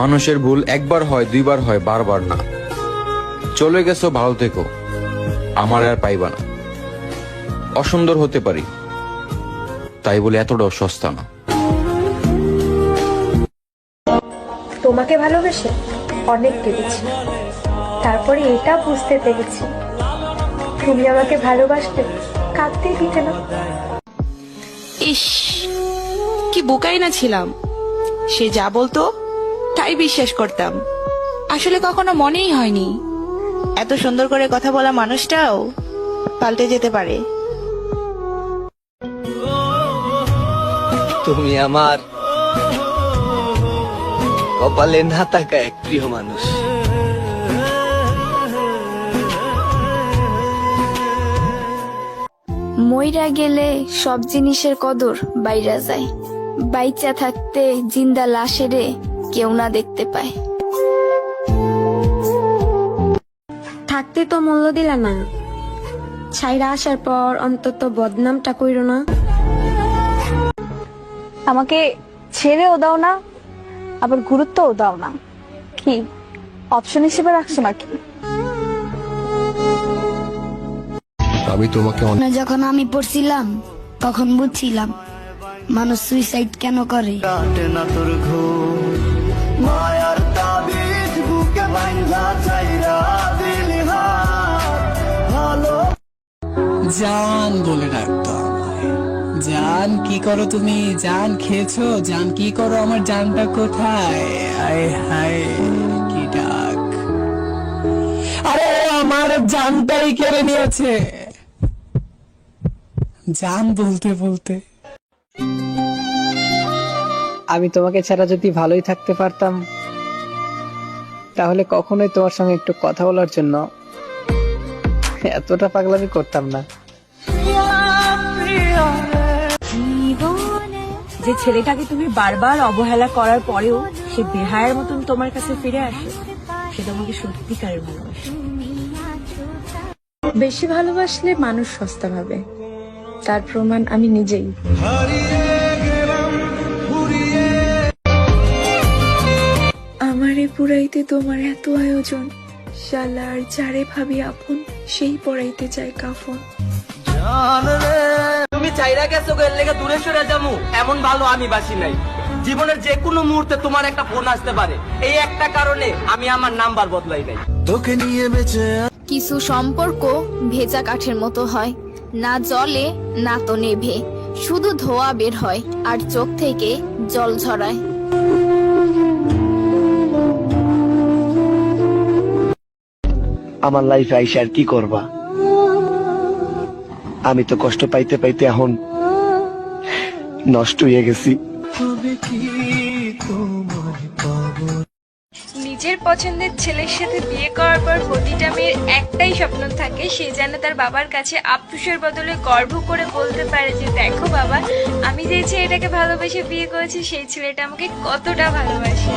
মানুষের ভুল একবার হয় দুইবার হয় বারবার না। চলে গেছো ভালো থেকো। আমার আর পাইবা না। অসুন্দর হতে পারি। তাই বলে এতটাও সস্তা না। তোমাকে ভালোবেসে অনেক কেঁদেছি তারপরে এটা বুঝতে পেরেছি। তুমি আমাকে ভালোবাসতে কাঁদতেই দিতে না। ইস কি বোকাই না ছিলাম। সে যা বলতো তাই বিশ্বাস করতাম। আসলে কখনো মনেই হয়নি। এত সুন্দর করে কথা বলা মানুষটাও পাল্টে যেতে পারে। তুমি আমার কপালে না থাকা এক প্রিয় মানুষ। মইরা গেলে সব জিনিসের কদর বাইরা যায়। বাইচা থাকতে জিন্দা লাশেরে কেউ না দেখতে পায়। থাকতে তো মূল্য দিলা না। ছাইরা আসার পর অন্তত বদনামটা কইরো না। আমাকে ছেড়েও দাও না আবার গুরুত্বও দাও না। কি? অপশন হিসেবে রাখছো নাকি? আমি তোমাকে যখন আমি পড়ছিলাম তখন বুঝছিলাম মানুষ সুইসাইড কেন করে? না তোর ঘুম। মায়ার তাবিজ বুকে বাইন্ধা চাইরা দিলি ভালো জান বলে ডাকতো জান কি করো তুমি? জান খেয়েছো? জান কি করো? আমার জানটা কোথায়? আয় হায়, কি ডাক। আরে, আমার জানটাই কেড়ে নিয়েছে। জান বলতে বলতে। আমি তোমাকে ছাড়া যদি ভালোই থাকতে পারতাম তাহলে কখনোই তোমার সঙ্গে একটু কথা বলার জন্য এতটা পাগলামি করতাম না। যে ছেলেটাকে তুমি বারবার অবহেলা করার পরেও সে বেহায়ের মতন তোমার কাছে ফিরে আসে সে তোমাকে সত্যিকারের ভালোবাসে। বেশি ভালোবাসলে মানুষ সস্তা ভাবে। তার প্রমাণ আমি নিজেই। আমারে পুরাইতে তোমার এত আয়োজন। শালার যারে ভাবি আপন সেই পড়াইতে চায় কাফন। তুমি চাইরা গেছো গের লেগে দূরে সরে যামু। এমন ভালো আমি বাসি নাই। জীবনের যে কোনো মুহূর্তে তোমার একটা ফোন আসতে পারে। এই একটা কারণে আমি আমার নাম্বার বদলাই নাই। তোকে নিয়ে বেঁচে কিছু সম্পর্ক ভেজা কাঠের মতো হয়। না জলে না তো নেভে। শুধু ধোয়া বের হয় আর চোখ থেকে জল ঝরায়। আমার লাইফে আইসা আর কি করবা? আমি তো কষ্ট পাইতে পাইতে এখন নষ্ট হয়ে গেছি। নিজের পছন্দের ছেলের সাথে বিয়ে করার পর প্রতিটা মেয়ের একটাই স্বপ্ন থাকে, সে যেন তার বাবার কাছে আফসোসের বদলে গর্ব করে বলতে পারে যে, দেখো বাবা, আমি যে ছেলেটাকে ভালোবেসে বিয়ে করেছি, সেই ছেলেটা আমাকে কতটা ভালোবাসে।